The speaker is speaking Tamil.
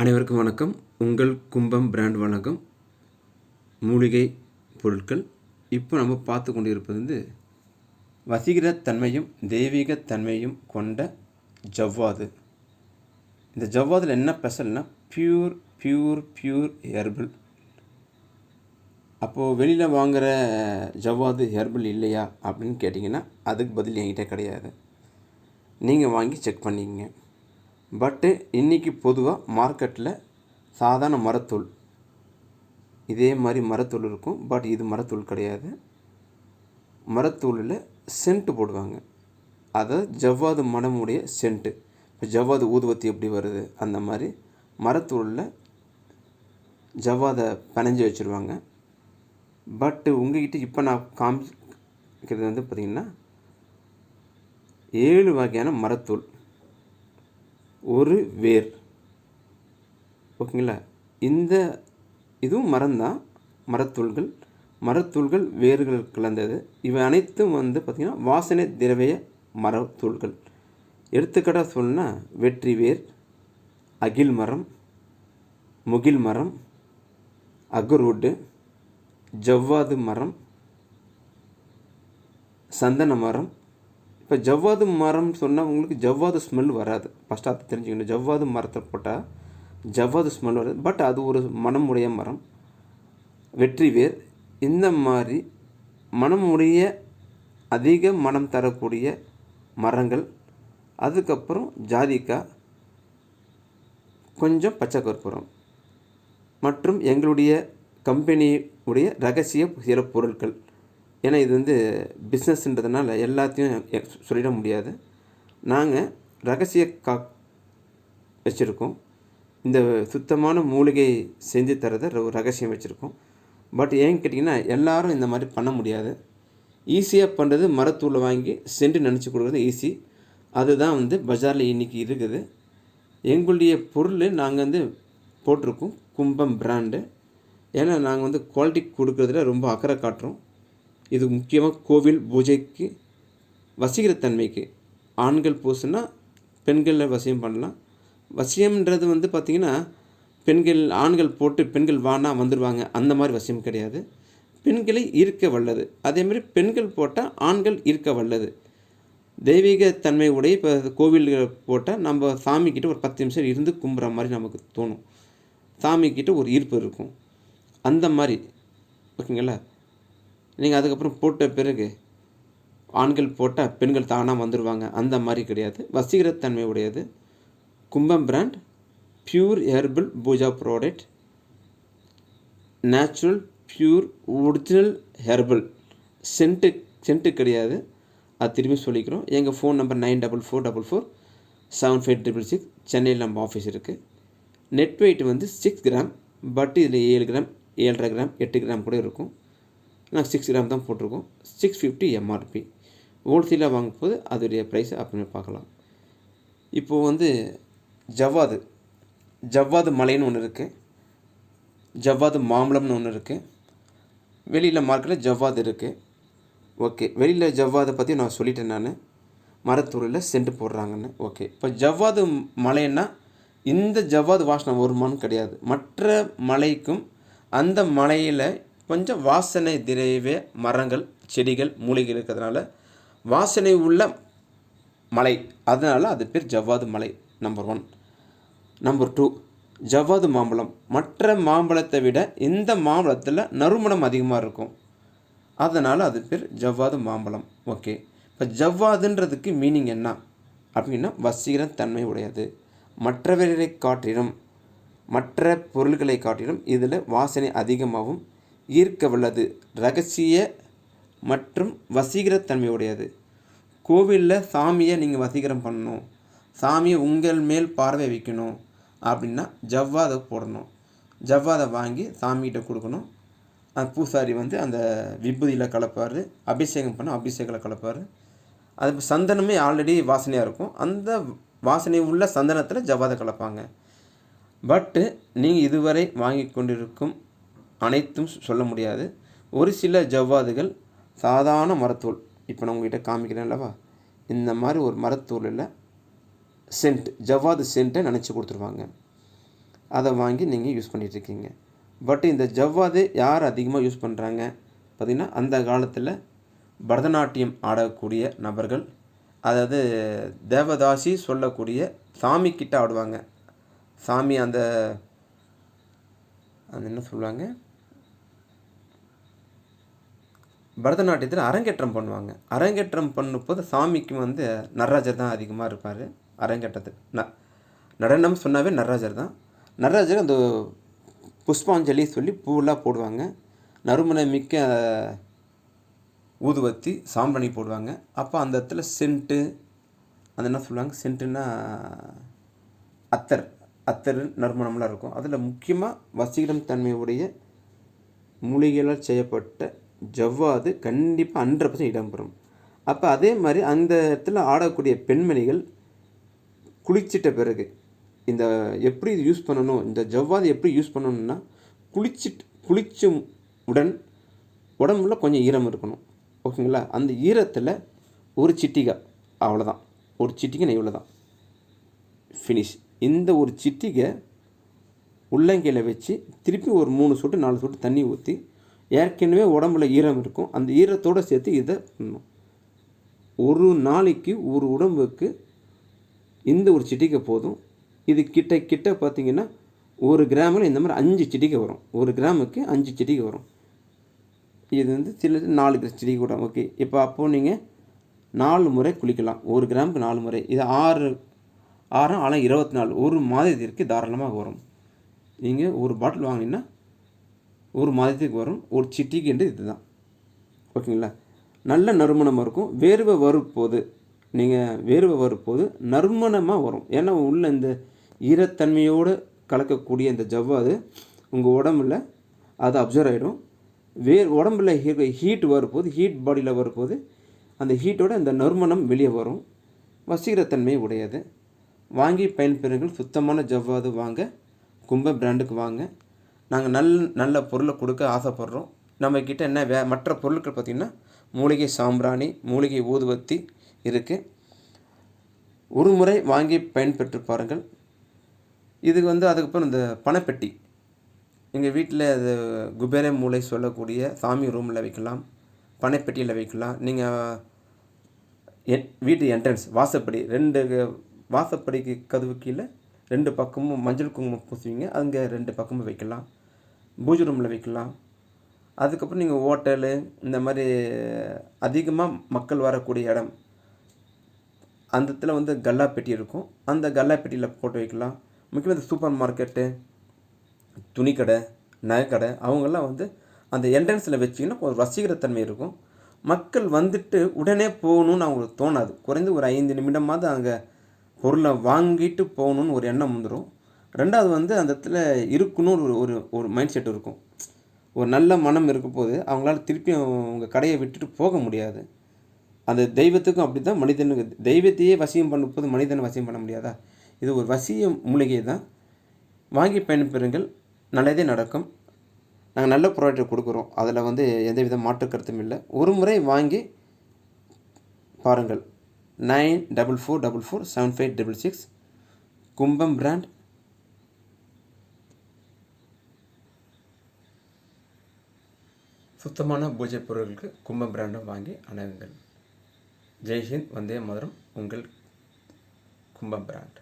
அனைவருக்கும் வணக்கம். உங்கள் கும்பம் பிராண்ட் வணக்கம். மூலிகை பொருட்கள். இப்போ நம்ம பார்த்து கொண்டிருப்பது வந்து வசீகர தன்மையும் தெய்வீக தன்மையும் கொண்ட ஜவ்வாது. இந்த ஜவ்வாதில் என்ன ஸ்பெஷல்னா பியூர் பியூர் பியூர் ஹெர்பல் அப்போது வெளியில் வாங்குகிற ஜவ்வாது ஹெர்பல் இல்லையா அப்படின்னு கேட்டிங்கன்னா அதுக்கு பதில் என்கிட்ட கிடையாது. நீங்கள் வாங்கி செக் பண்ணிக்கங்க. பட்டு இன்றைக்கி பொதுவாக மார்க்கெட்டில் சாதாரண மரத்தூள். இதே மாதிரி மரத்தூள் இருக்கும். பட் இது மரத்தூள் கிடையாது. மரத்தூளில் சென்ட்டு போடுவாங்க. அதாவது ஜவ்வாது மனமுடைய சென்ட்டு இப்போ ஜவ்வாது ஊதுவத்தி எப்படி வருது? அந்த மாதிரி மரத்தூளில் ஜவ்வாதை பிணைஞ்சு வச்சுருவாங்க. பட்டு உங்ககிட்ட இப்போ நான் காமிக்கிறது வந்து பார்த்திங்கன்னா ஏழு வகையான மரத்தூள். ஒரு வேர். ஓகேங்களா? இந்த இதுவும் மரம்தான். மரத்தூள்கள். மரத்தூள்கள் வேர்கள் கலந்தது. இவை அனைத்தும் வந்து பார்த்திங்கன்னா வாசனை திரவிய மரத்தூள்கள். எடுத்துக்காட்டாக சொல்லணும்னா வெற்றி வேர் அகில் மரம் முகில் மரம் அகர்வுட்டு ஜவ்வாது மரம் சந்தன மரம் இப்போ ஜவ்வாது மரம் சொன்னால் உங்களுக்கு ஜவ்வாது ஸ்மெல் வராது. ஃபஸ்ட்டு அதை தெரிஞ்சுக்கணும். ஜவ்வாது மரத்தை போட்டால் ஜவ்வாது ஸ்மெல் வராது. பட் அது ஒரு மனமுடைய மரம். வெற்றி வேர் இந்த மாதிரி மனமுடைய அதிக மனம் தரக்கூடிய மரங்கள். அதுக்கப்புறம் ஜாதிக்காய் கொஞ்சம் பச்சை கற்பூரம். மற்றும் எங்களுடைய கம்பெனியுடைய ரகசிய சில பொருட்கள் ஏன்னா இது வந்து பிஸ்னஸ்ன்றதுனால எல்லாத்தையும் சொல்லிட முடியாது. நாங்கள் ரகசிய கா வச்சுருக்கோம். இந்த சுத்தமான மூலிகை செஞ்சு தரதை ஒரு ரகசியம் வச்சுருக்கோம். பட் ஏன்னு கேட்டிங்கன்னா எல்லாரும் இந்த மாதிரி பண்ண முடியாது. ஈஸியாக பண்ணுறது மரத்தூளை வாங்கி சென்று நினச்சி கொடுக்குறது ஈஸி. அதுதான் வந்து பஜாரில் இன்றைக்கி இருக்குது. எங்களுடைய பொருள் நாங்கள் வந்து போட்டிருக்கோம். கும்பம் பிராண்டு. ஏன்னா நாங்கள் வந்து குவாலிட்டி கொடுக்குறதுல ரொம்ப அக்கறை காட்டுறோம். இது முக்கியமாக கோவில் பூஜைக்கு வசீகரத்தன்மைக்கு. ஆண்கள் பூசுனா பெண்களில் வசியம் பண்ணலாம். வசியம்ன்றது வந்து பார்த்திங்கன்னா பெண்கள் ஆண்கள் போட்டு பெண்கள் வானா வந்துடுவாங்க அந்த மாதிரி வசியம் கிடையாது. பெண்களை ஈர்க்க வல்லது. அதேமாதிரி பெண்கள் போட்டால் ஆண்கள் ஈர்க்க வல்லது. தெய்வீக தன்மை உடைய இப்போ கோவில்கள் போட்டால் நம்ம சாமிக்கிட்ட ஒரு பத்து நிமிஷம் இருந்து கும்புற மாதிரி நமக்கு தோணும். சாமிக்கிட்ட ஒரு ஈர்ப்பு இருக்கும். அந்த மாதிரி. ஓகேங்களா? நீங்கள் அதுக்கப்புறம் போட்ட பிறகு ஆண்கள் போட்டால் பெண்கள் தானாக வந்துடுவாங்க அந்த மாதிரி கிடையாது. வசீகரத்தன்மை உடையது. Kumbam brand pure herbal pooja product natural pure original herbal scent scent கிடையாது. அது திரும்பி சொல்லிக்கிறோம். எங்கள் phone number nine double four double four seven five triple six சென்னையில் நம்ம ஆஃபீஸ் இருக்குது நெட் வெயிட் வந்து சிக்ஸ் கிராம் பட் இதில் ஏழு கிராம் ஏழரை கிராம் எட்டு கிராம் கூட இருக்கும். நாங்கள் சிக்ஸ் கிராம் தான் போட்டிருக்கோம். சிக்ஸ் ஃபிஃப்டி எம்ஆர்பி ஹோல்சேலாக வாங்கும்போது அதோடைய ப்ரைஸ் அப்படின்னு பார்க்கலாம். இப்போது வந்து ஜவ்வாது. ஜவ்வாது மலைன்னு ஒன்று இருக்குது ஜவ்வாது மாம்பழம்னு ஒன்று இருக்குது வெளியில் மார்க்கெட்டில் ஜவ்வாது இருக்குது ஓகே வெளியில் ஜவ்வாதை பற்றி நான் சொல்லிட்டேன் நான். மரத்தூரில் சென்ட் போடுறாங்கன்னு. ஓகே இப்போ ஜவ்வாது மலைன்னா இந்த ஜவ்வாது வாசனை வருமானு கிடையாது. மற்ற மலைக்கும் அந்த மலையில் கொஞ்சம் வாசனை திரவிய மரங்கள் செடிகள் மூலிகை இருக்கிறதுனால வாசனை உள்ள மலை. அதனால் அது பேர் Javvadhu Malai number one number two Javvadhu மாம்பழம். மற்ற மாம்பழத்தை விட இந்த மாம்பழத்தில் நறுமணம் அதிகமாக இருக்கும். அதனால் அது பேர் ஜவ்வாது மாம்பழம். ஓகே இப்போ ஜவ்வாதுன்றதுக்கு மீனிங் என்ன? அப்படின்னா வசீகரன் தன்மை உடையது. மற்றவர்களை காட்டிலும் மற்ற பொருள்களை காட்டிலும் இதில் வாசனை அதிகமாகவும் ஈர்க்க வல்லது ரகசிய மற்றும் வசீகரத்தன்மை உடையது கோவிலில் சாமியை நீங்கள் வசீகரம் பண்ணணும். சாமியை உங்கள் மேல் பார்வை வைக்கணும். அப்படின்னா ஜவ்வாதை போடணும். ஜவ்வாதை வாங்கி சாமிகிட்ட கொடுக்கணும். அந்த பூசாரி வந்து அந்த விபூதியில் கலப்பார் அபிஷேகம் பண்ண அபிஷேகத்தில் கலப்பார். அது சந்தனமே ஆல்ரெடி வாசனையாக இருக்கும். அந்த வாசனை உள்ள சந்தனத்தில் ஜவ்வாதை கலப்பாங்க. பட்டு நீங்கள் இதுவரை வாங்கி கொண்டிருக்கும் அனைத்தும் சொல்ல முடியாது. ஒரு சில ஜவ்வாதுகள் சாதாரண மரத்தூள் இப்போ நான் உங்ககிட்ட காமிக்கிறேன் அல்லவா இந்த மாதிரி ஒரு மரத்தூளில் சென்ட் ஜவ்வாது சென்ட்டை நினச்சி கொடுத்துருவாங்க. அதை வாங்கி நீங்கள் யூஸ் பண்ணிகிட்ருக்கீங்க பட் இந்த ஜவ்வாது யார் அதிகமாக யூஸ் பண்ணுறாங்க பார்த்திங்கன்னா அந்த காலத்தில் பரதநாட்டியம் ஆடக்கூடிய நபர்கள் அதாவது தேவதாசி சொல்லக்கூடிய சாமி கிட்ட ஆடுவாங்க. சாமி அந்த அது என்ன சொல்லுவாங்க? பரதநாட்டியத்தில் அரங்கேற்றம் பண்ணுவாங்க. அரங்கேற்றம் பண்ணும்போது சாமிக்கு வந்து நடராஜர் தான் அதிகமாக இருப்பார். அரங்கேற்றத்தில் ந நடனம் சொன்னாவே நடராஜர் தான். நடராஜர் அந்த புஷ்பாஞ்சலி சொல்லி பூவெல்லாம் போடுவாங்க. நறுமண மிக்க ஊதுவத்தி சாம்பிராணி போடுவாங்க. அப்போ அந்த இடத்துல சென்ட்டு அது என்ன சொல்லுவாங்க? சென்ட்டுன்னா அத்தர் அத்தர் நறுமணம்லாம் இருக்கும். அதில் முக்கியமாக வசீகரம் தன்மையுடைய மூலிகைகளால் செய்யப்பட்ட ஜவ்வாது கண்டிப்பாக ஹண்ட்ரட் பர்சன்ட் இடம்பெறும். அப்போ அதே மாதிரி அந்த இடத்துல ஆடக்கூடிய பெண்மணிகள் குளிச்சிட்ட பிறகு இந்த எப்படி இது யூஸ் பண்ணணும் இந்த ஜவ்வாது எப்படி யூஸ் பண்ணணும்னா குளிச்சிட்டு குளிச்சும் உடன் உடம்புல கொஞ்சம் ஈரம் இருக்கணும். ஓகேங்களா? அந்த ஈரத்தில் ஒரு சிட்டிகை அவ்வளோதான் ஒரு சிட்டிகை நெய்வில் தான் ஃபினிஷ் இந்த ஒரு சிட்டிகை உள்ளங்கையில் வச்சு திருப்பி ஒரு மூணு சொட்டு நாலு சொட்டு தண்ணி ஊற்றி ஏற்கனவே உடம்புல ஈரம் இருக்கும். அந்த ஈரத்தோடு சேர்த்து இதை பண்ணணும் ஒரு நாளைக்கு ஒரு உடம்புக்கு இந்த ஒரு சிட்டிக்கை போதும். இது கிட்ட கிட்ட பார்த்தீங்கன்னா ஒரு கிராமில் இந்த மாதிரி அஞ்சு சிட்டிகை வரும். ஒரு கிராமுக்கு அஞ்சு சிட்டிகை வரும். இது வந்து சில நாலு சிட்டிகை கூட. ஓகே. இப்போ அப்போது நீங்கள் நாலு முறை குளிக்கலாம். ஒரு கிராமுக்கு நாலு முறை. இது ஆறு ஆறு ஆனால் இருபத்தி நாலு. ஒரு மாதத்திற்கு தாராளமாக வரும். நீங்கள் ஒரு பாட்டில் வாங்கினீங்கன்னா ஒரு மாதத்துக்கு வரும் ஒரு சிட்டிக்கு என்று இதுதான். ஓகேங்களா? நல்ல நறுமணமாக இருக்கும். வேர்வை வரும்போது நீங்கள் வேர்வை வரும்போது நறுமணமாக வரும். ஏன்னா உள்ள இந்த ஈரத்தன்மையோடு கலக்கக்கூடிய இந்த ஜவ்வாது உங்கள் உடம்புல அது அப்சர்வ் ஆகிடும் வேர் உடம்புல ஹீட் வரும்போது ஹீட் பாடியில் வரும்போது அந்த ஹீட்டோட அந்த நறுமணம் வெளியே வரும். வசீகரத்தன்மை உடையது. வாங்கி பயன்பெறுங்கள். சுத்தமான ஜவ்வாது வாங்க. கும்ப பிராண்டுக்கு வாங்க. நாங்கள் நல் நல்ல பொருளை கொடுக்க ஆசைப்பட்றோம். நம்மக்கிட்ட என்ன வே மற்ற பொருட்கள் பார்த்திங்கன்னா மூலிகை சாம்பிராணி மூலிகை ஊதுவத்தி இருக்குது ஒரு முறை வாங்கி பயன்பெற்று பாருங்கள். இது வந்து அதுக்கப்புறம் இந்த பணப்பெட்டி. எங்கள் வீட்டில் அது குபேர மூளை சொல்லக்கூடிய சாமி ரூமில் வைக்கலாம் பனைப்பெட்டியில் வைக்கலாம். நீங்கள் என் வீட்டு என்ட்ரன்ஸ் வாசப்படி ரெண்டு வாசப்படிக்கு கதவு கீழே ரெண்டு பக்கமும் மஞ்சள் குங்குமம் பூசுவீங்க. அங்கே ரெண்டு பக்கமும் வைக்கலாம். பூஜை ரூமில் வைக்கலாம். அதுக்கப்புறம் நீங்கள் ஹோட்டலு இந்த மாதிரி அதிகமாக மக்கள் வரக்கூடிய இடம் அந்த இடத்துல வந்து கல்லா பெட்டி இருக்கும். அந்த கல்லா பெட்டியில் போட்டு வைக்கலாம். முக்கியமாக இந்த சூப்பர் மார்க்கெட்டு துணிக்கடை நகைக்கடை அவங்கெல்லாம் வந்து அந்த என்ட்ரன்ஸில் வச்சிங்கன்னா ஒரு ரசிகரத்தன்மை இருக்கும். மக்கள் வந்துட்டு உடனே போகணுன்னு அவங்களுக்கு தோணாது. குறைந்து ஒரு ஐந்து நிமிடமாவது அங்கே பொருளை வாங்கிட்டு போகணுன்னு ஒரு எண்ணம் வந்துடும் ரெண்டாவது வந்து அந்த இடத்துல இருக்கணும்னு ஒரு ஒரு ஒரு மைண்ட் செட் இருக்கும். ஒரு நல்ல மனம் இருக்கும் போது அவங்களால திருப்பி அவங்க கடையை விட்டுட்டு போக முடியாது. அந்த தெய்வத்துக்கும் அப்படி தான் மனிதனுக்கு தெய்வத்தையே வசியம் பண்ணும்போது மனிதனை வசியம் பண்ண முடியாதா? இது ஒரு வசிய மூலிகை தான். வாங்கி பயன்பெறுங்கள். நல்லதே நடக்கும். நாங்கள் நல்ல ப்ராடக்ட் கொடுக்குறோம். அதில் வந்து எந்த வித மாற்று கருத்தும் இல்லை. ஒரு முறை வாங்கி பாருங்கள். Nine double four double four seven five double six Kumbam brand சுத்தமான பூஜை பொருட்களுக்கு கும்பம் பிராண்டும் வாங்கி அணுகுங்கள் ஜெய்ஹிந்த் வந்தே மதுரம் உங்கள் கும்பம் பிராண்ட்.